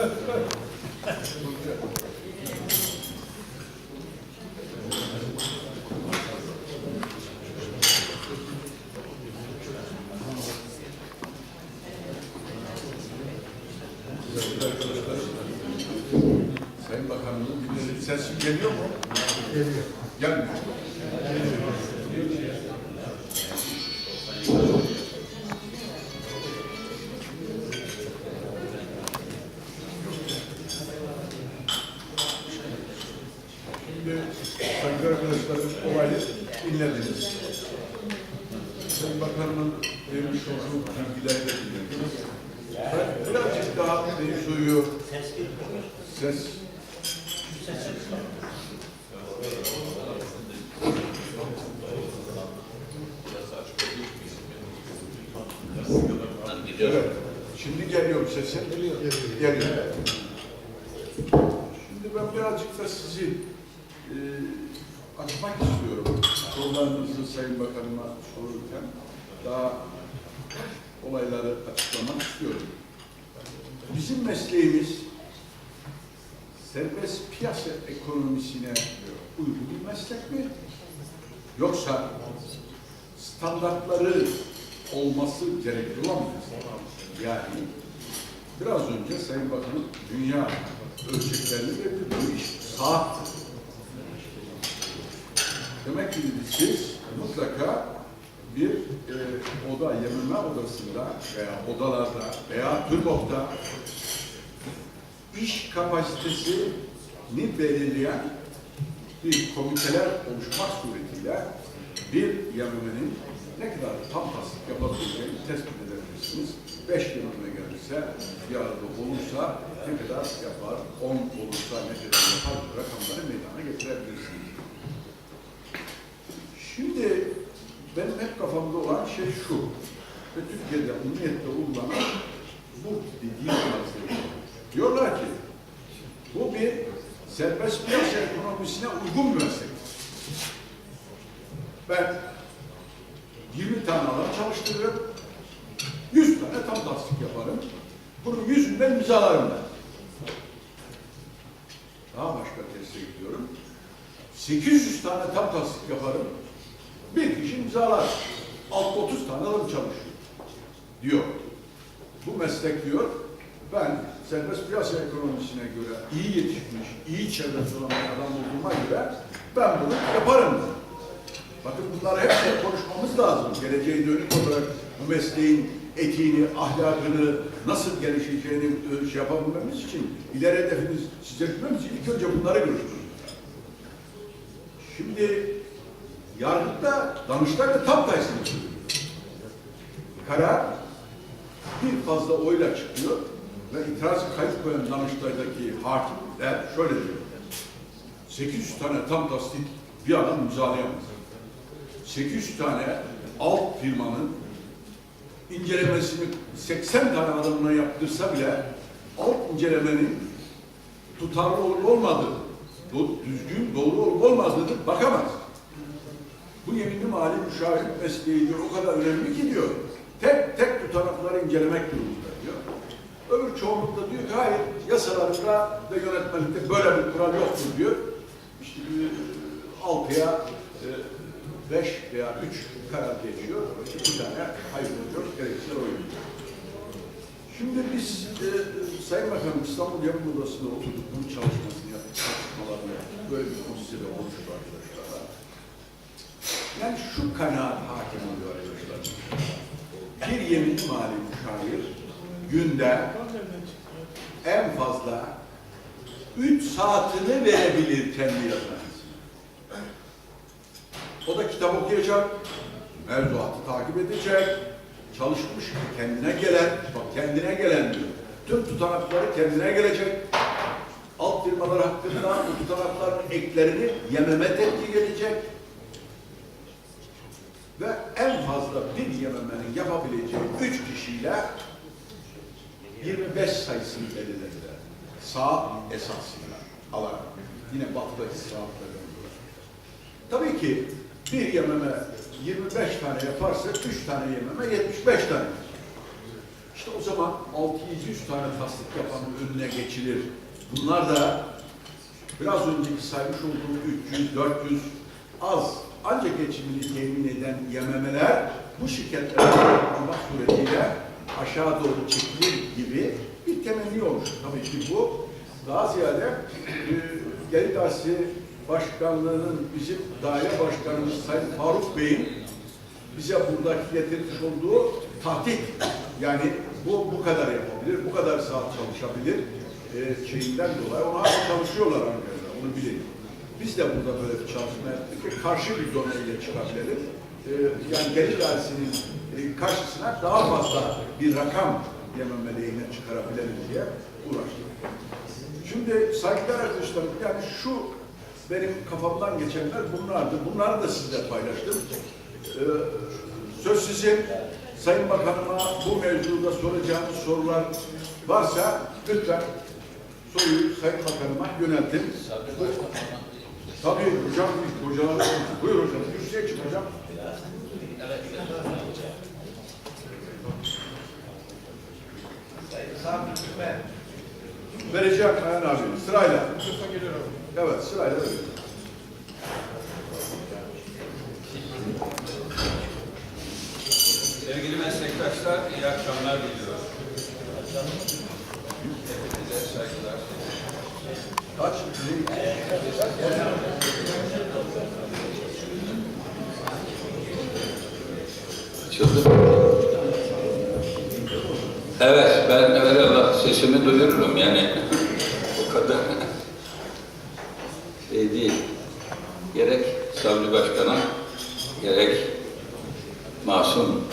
Sayın Bakanımın dinledim. Sesim geliyor mu? Geliyor. Gelmiyor. Şimdi sayın arkadaşlarım olayı dinlediniz. Sayın Bakanımın vermiş olduğu bilgileri de dinlediniz. Ben birazcık daha mevzuyu ses Evet. Şimdi geliyor sesim. Geliyor. Geliyor. Şimdi ben birazcık da sizi e, açmak istiyorum. Sorularınızı Sayın Bakanıma sorurken daha olayları açıklamak istiyorum. Bizim mesleğimiz serbest piyasa ekonomisine uygun bir meslek mi? Yoksa standartları olması gerekli olan meslek. Yani biraz önce Sayın Bakanım dünya ölçeklerini verdi. Bu iş saattir. Ki dedi, siz mutlaka bir e, oda, yememe odasında veya odalarda veya TÜRBOK'ta iş kapasitesini belirleyen bir komiteler oluşmak suretiyle bir yememenin ne kadar tam tasdik yapabileceğini tespit edebilirsiniz. Beş yememe gelirse, bir arada olursa ne kadar yapar, on olursa ne kadar yapar rakamları meydana getirebilirsiniz. Şimdi benim hep kafamda olan şey şu, ve Türkiye'de umumiyette uygulanan bu dediğim tarzı. Diyorlar ki, bu bir serbest piyasa ekonomisine uygun bir meslek. Ben 20 tane adam çalıştırırım, 100 tane tam tasdik yaparım. Bunun yüzünden imzalarım ben. Daha başka teste gidiyorum. 800 tane tam tasdik yaparım. Bir kişi imzalar. Alt 30 tane adam çalışıyor. Diyor. Bu meslek diyor, ben serbest piyasa ekonomisine göre iyi yetişmiş, iyi çevresi olan adam olduğuma göre ben bunu yaparım. Bakın bunları hep konuşmamız lazım. Geleceğe dönük olarak bu mesleğin etiğini, ahlakını, nasıl gelişeceğini e, şey yapabilmemiz için ileri hedefimiz size bilmemiz için ilk önce bunları görüşürüz. Şimdi yargıda Danıştay ve tam tersini. Karar bir fazla oyla çıkıyor ve itiraz kayıt koyan Danıştay'daki hakimler şöyle diyor. 800 tane tam tasdik bir adam imzalayamaz. 800 tane alt firmanın incelemesini 80 tane adamına yaptırsa bile alt incelemenin tutarlı olup olmadığı, düzgün, doğru olup olmadığını bakamaz. Bu yeminli mali müşavirlik mesleği diyor, o kadar önemli ki diyor. Tek tek tutanakları incelemek durumunda diyor. Öbür çoğunlukta diyor ki hayır yasalarında ve yönetmelikte böyle bir kural yoktur diyor. İşte e, altıya e, beş veya üç karar geçiyor. İki tane hayır diyor, gerekirse oyun. Şimdi biz e, Sayın Bakanım İstanbul Yapım Odası'nda oturduk bunun çalışmasını yaptık, çalışmalarını yaptık. Böyle bir konseyde oluştu. Yani şu kanaat hakim oluyor arkadaşlar. Bir yeminli mali müşavir günde en fazla üç saatini verebilir kendi. O da kitap okuyacak, mevzuatı takip edecek, çalışmış, kendine gelen, bak kendine gelen diyor. Tüm tutanakları kendine gelecek. Alt firmalar hakkında bu tutanakların eklerini yememe tetkik edecek. Ve en fazla bir yememenin yapabileceği üç kişiyle 25 sayısını belirlediler. Saat esasıyla alarak. Yine batıdaki dolayı. Tabii ki bir yememe 25 tane yaparsa 3 tane yememe 75 tane. İşte o zaman 600 tane tasdik yapanın önüne geçilir. Bunlar da biraz önceki saymış olduğum 300, 400 az ancak geçimini temin eden yememeler bu şirketlere almak suretiyle aşağı doğru çekilir gibi bir temenni olmuş. Tabii ki bu daha ziyade e, Gelir Dairesi Başkanlığı'nın bizim daire başkanımız Sayın Faruk Bey'in bize buradaki getirmiş olduğu tahtik yani bu bu kadar yapabilir, bu kadar saat çalışabilir e, şeyinden dolayı ona çalışıyorlar Ankara'da, onu bilin. Biz de burada böyle bir çalışma yaptık karşı bir doneyle çıkabiliriz. E, yani gelir dairesinin e, karşısına daha fazla bir rakam yememeliğine çıkarabiliriz diye uğraştık. Şimdi saygıdeğer arkadaşlarım yani şu benim kafamdan geçenler bunlardı. Bunları da sizle paylaştım. Ee, söz sizin. Sayın Bakanıma bu mevzuda soracağınız sorular varsa lütfen soruyu Sayın Bakanıma yöneltin. Tabii hocam, hocalar, buyur hocam, yüksek çık hocam. Vereceğim Ayhan abi, sırayla. Evet, sırayla. Sevgili meslektaşlar, iyi akşamlar diliyorum. Hepinize saygılar. Kaç? Açıldı. Evet, ben evvelallah sesimi duyururum yani. o kadar şey değil. Gerek Savcı Başkan'a, gerek Masum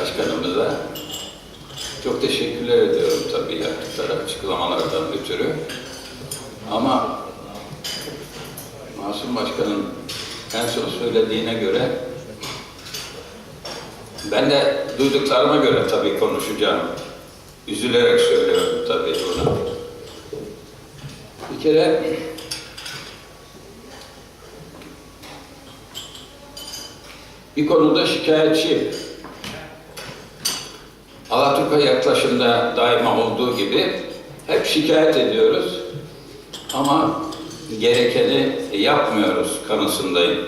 Başkanımıza çok teşekkürler ediyorum tabii yaptıkları açıklamalardan ötürü. Ama Masum Başkan'ın en son söylediğine göre ben de duyduklarıma göre tabii konuşacağım. Üzülerek söylüyorum tabii bunu. Bir kere bir konuda şikayetçi. Alaturka yaklaşımda daima olduğu gibi hep şikayet ediyoruz ama gerekeni yapmıyoruz kanısındayım.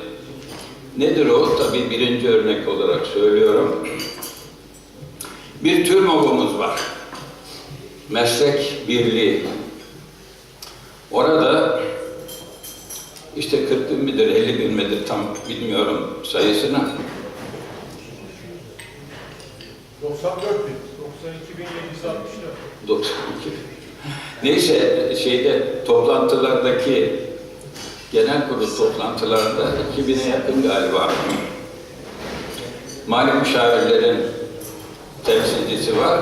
Nedir o? Tabii birinci örnek olarak söylüyorum. Bir tür mobumuz var. Meslek birliği. Orada işte 40 bin midir, 50 bin midir tam bilmiyorum sayısını. 94 bin. 92.764. 92. Neyse şeyde toplantılardaki genel kurul toplantılarında 2000'e yakın galiba mali müşavirlerin temsilcisi var.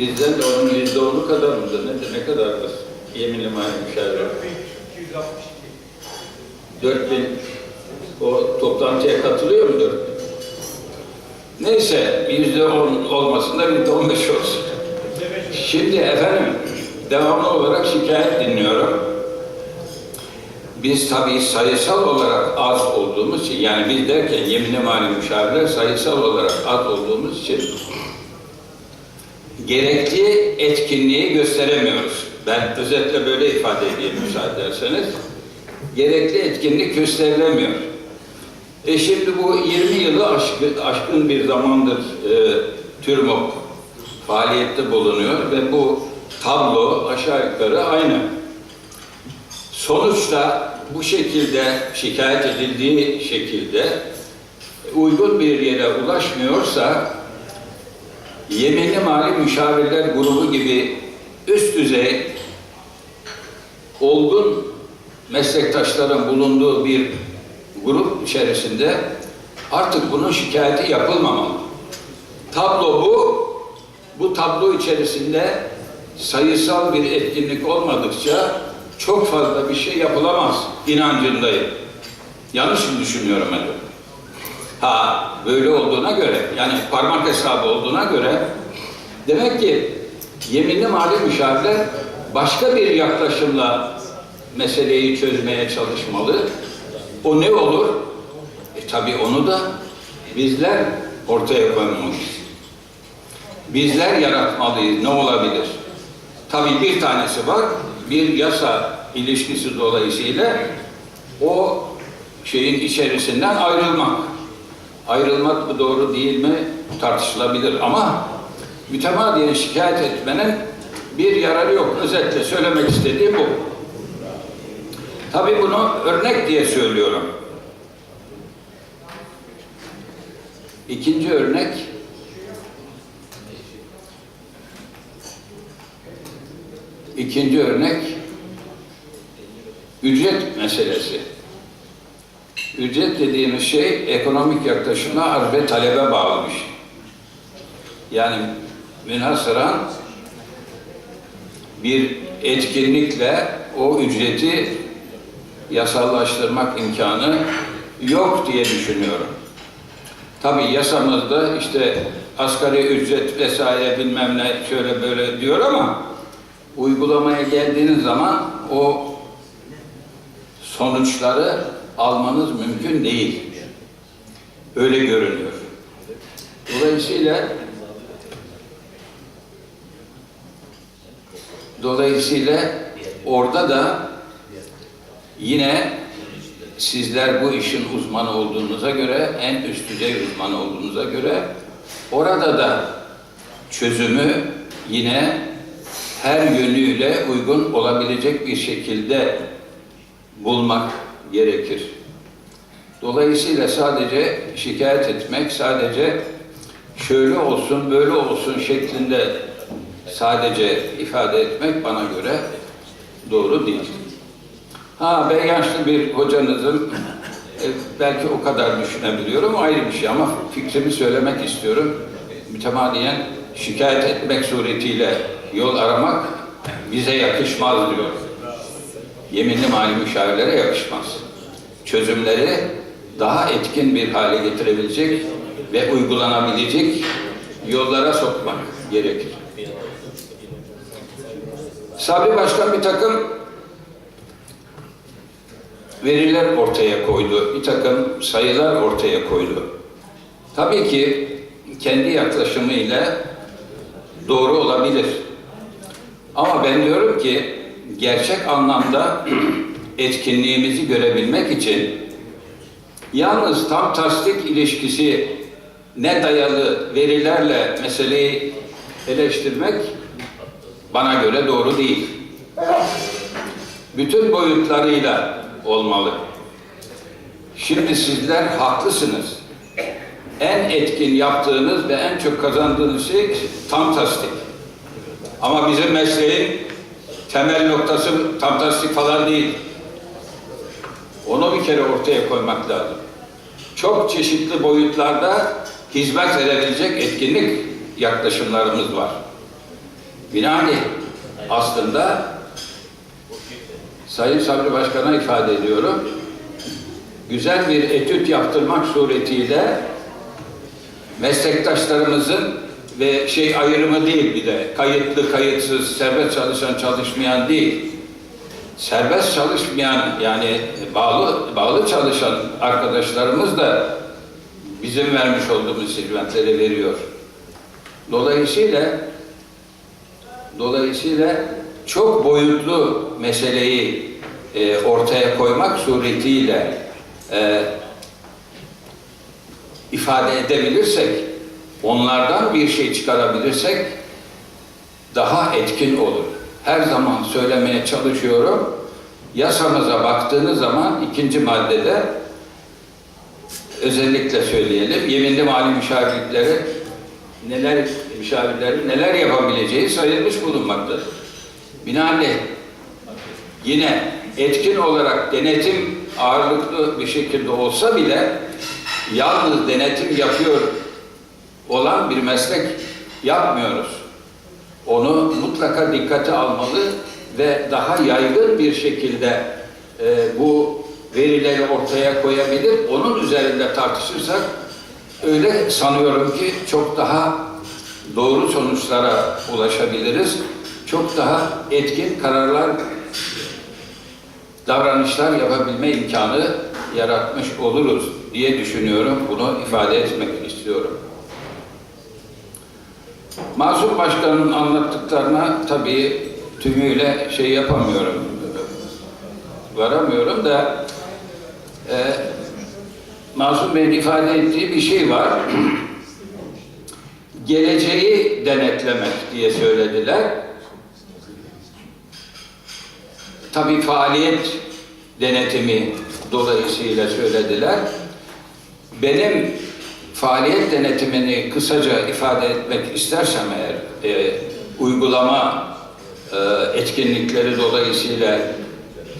Bizden de onun yüzde onu kadar mıdır? Ne, ne kadardır? Yeminli mali. 4262. 4000 o toplantıya katılıyor mu 4000? Neyse yüzde on olmasın da yüzde on beş olsun. Şimdi efendim devamlı olarak şikayet dinliyorum. Biz tabii sayısal olarak az olduğumuz için yani biz derken yeminli mali müşavirler sayısal olarak az olduğumuz için gerekli etkinliği gösteremiyoruz. Ben özetle böyle ifade edeyim müsaade ederseniz. Gerekli etkinlik gösterilemiyor. E şimdi bu 20 yılı aşkın, aşkın bir zamandır e, TÜRMOK faaliyette bulunuyor ve bu tablo aşağı yukarı aynı. Sonuçta bu şekilde şikayet edildiği şekilde uygun bir yere ulaşmıyorsa yeminli mali müşavirler grubu gibi üst düzey olgun meslektaşların bulunduğu bir grup içerisinde artık bunun şikayeti yapılmamalı. Tablo bu. Bu tablo içerisinde sayısal bir etkinlik olmadıkça çok fazla bir şey yapılamaz inancındayım. Yanlış mı düşünüyorum acaba? Ha böyle olduğuna göre yani parmak hesabı olduğuna göre demek ki yeminli mali müşavirler başka bir yaklaşımla meseleyi çözmeye çalışmalı. O ne olur? E tabi onu da bizler ortaya koymamışız. Bizler yaratmalıyız. Ne olabilir? Tabii bir tanesi var. Bir yasa ilişkisi dolayısıyla o şeyin içerisinden ayrılmak. Ayrılmak mı doğru değil mi tartışılabilir ama mütemadiyen şikayet etmenin bir yararı yok. Özetle söylemek istediğim bu. Tabii bunu örnek diye söylüyorum. İkinci örnek İkinci örnek ücret meselesi. Ücret dediğimiz şey ekonomik yaklaşımla arz ve talebe bağlı bir şey. Yani münhasıran bir etkinlikle o ücreti yasallaştırmak imkanı yok diye düşünüyorum. Tabii yasamızda işte asgari ücret vesaire bilmem ne şöyle böyle diyor ama uygulamaya geldiğiniz zaman o sonuçları almanız mümkün değil. Öyle görünüyor. Dolayısıyla dolayısıyla orada da yine sizler bu işin uzmanı olduğunuza göre, en üst düzey uzmanı olduğunuza göre orada da çözümü yine her yönüyle uygun olabilecek bir şekilde bulmak gerekir. Dolayısıyla sadece şikayet etmek, sadece şöyle olsun, böyle olsun şeklinde sadece ifade etmek bana göre doğru değil. Ha ben yaşlı bir hocanızım, e, belki o kadar düşünebiliyorum ayrı bir şey ama fikrimi söylemek istiyorum. Mütemadiyen şikayet etmek suretiyle yol aramak bize yakışmaz diyor. Yeminli mali müşavirlere yakışmaz. Çözümleri daha etkin bir hale getirebilecek ve uygulanabilecek yollara sokmak gerekir. Sabri Başkan bir takım veriler ortaya koydu, bir takım sayılar ortaya koydu. Tabii ki kendi yaklaşımıyla doğru olabilir. Ama ben diyorum ki gerçek anlamda etkinliğimizi görebilmek için yalnız tam tasdik ilişkisi ne dayalı verilerle meseleyi eleştirmek bana göre doğru değil. Bütün boyutlarıyla olmalı. Şimdi sizler haklısınız. En etkin yaptığınız ve en çok kazandığınız şey tam tasdik. Ama bizim mesleğin temel noktası tam tasdik falan değil. Onu bir kere ortaya koymak lazım. Çok çeşitli boyutlarda hizmet edebilecek etkinlik yaklaşımlarımız var. Binaenaleyh aslında Sayın Sabri Başkan'a ifade ediyorum. Güzel bir etüt yaptırmak suretiyle meslektaşlarımızın ve şey ayrımı değil bir de kayıtlı, kayıtsız, serbest çalışan, çalışmayan değil. Serbest çalışmayan yani bağlı bağlı çalışan arkadaşlarımız da bizim vermiş olduğumuz hizmetleri veriyor. Dolayısıyla dolayısıyla çok boyutlu meseleyi e, ortaya koymak suretiyle e, ifade edebilirsek, onlardan bir şey çıkarabilirsek daha etkin olur. Her zaman söylemeye çalışıyorum. Yasamıza baktığınız zaman ikinci maddede özellikle söyleyelim. Yeminli mali müşavirlikleri neler müşavirlerin neler yapabileceği sayılmış bulunmaktadır. Binaenaleyh yine etkin olarak denetim ağırlıklı bir şekilde olsa bile yalnız denetim yapıyor olan bir meslek yapmıyoruz. Onu mutlaka dikkate almalı ve daha yaygın bir şekilde e, bu verileri ortaya koyabilir. Onun üzerinde tartışırsak öyle sanıyorum ki çok daha doğru sonuçlara ulaşabiliriz. Çok daha etkin kararlar, davranışlar yapabilme imkanı yaratmış oluruz diye düşünüyorum. Bunu ifade etmek istiyorum. Masum Başkan'ın anlattıklarına tabii tümüyle şey yapamıyorum, varamıyorum da e, Masum Bey'in ifade ettiği bir şey var. Geleceği denetlemek diye söylediler. Tabii faaliyet denetimi dolayısıyla söylediler. Benim faaliyet denetimini kısaca ifade etmek istersem eğer, e, uygulama e, etkinlikleri dolayısıyla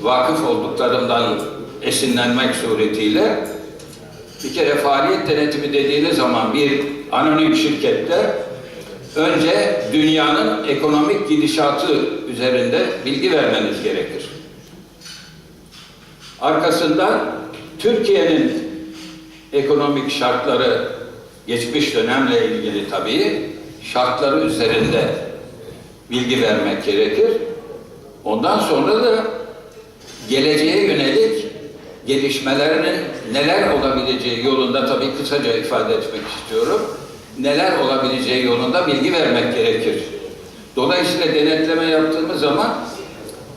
vakıf olduklarımdan esinlenmek suretiyle bir kere faaliyet denetimi dediğiniz zaman bir anonim şirkette önce dünyanın ekonomik gidişatı üzerinde bilgi vermeniz gerekir. Arkasından Türkiye'nin ekonomik şartları geçmiş dönemle ilgili tabii şartları üzerinde bilgi vermek gerekir. Ondan sonra da geleceğe yönelik gelişmelerinin neler olabileceği yolunda tabii kısaca ifade etmek istiyorum. Neler olabileceği yolunda bilgi vermek gerekir. Dolayısıyla denetleme yaptığımız zaman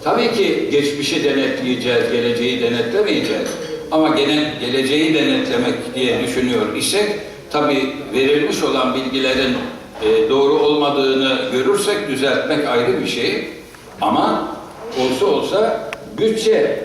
tabii ki geçmişi denetleyeceğiz, geleceği denetlemeyeceğiz. Ama gene geleceği denetlemek diye düşünüyor isek tabii verilmiş olan bilgilerin e, doğru olmadığını görürsek düzeltmek ayrı bir şey. Ama olsa olsa bütçe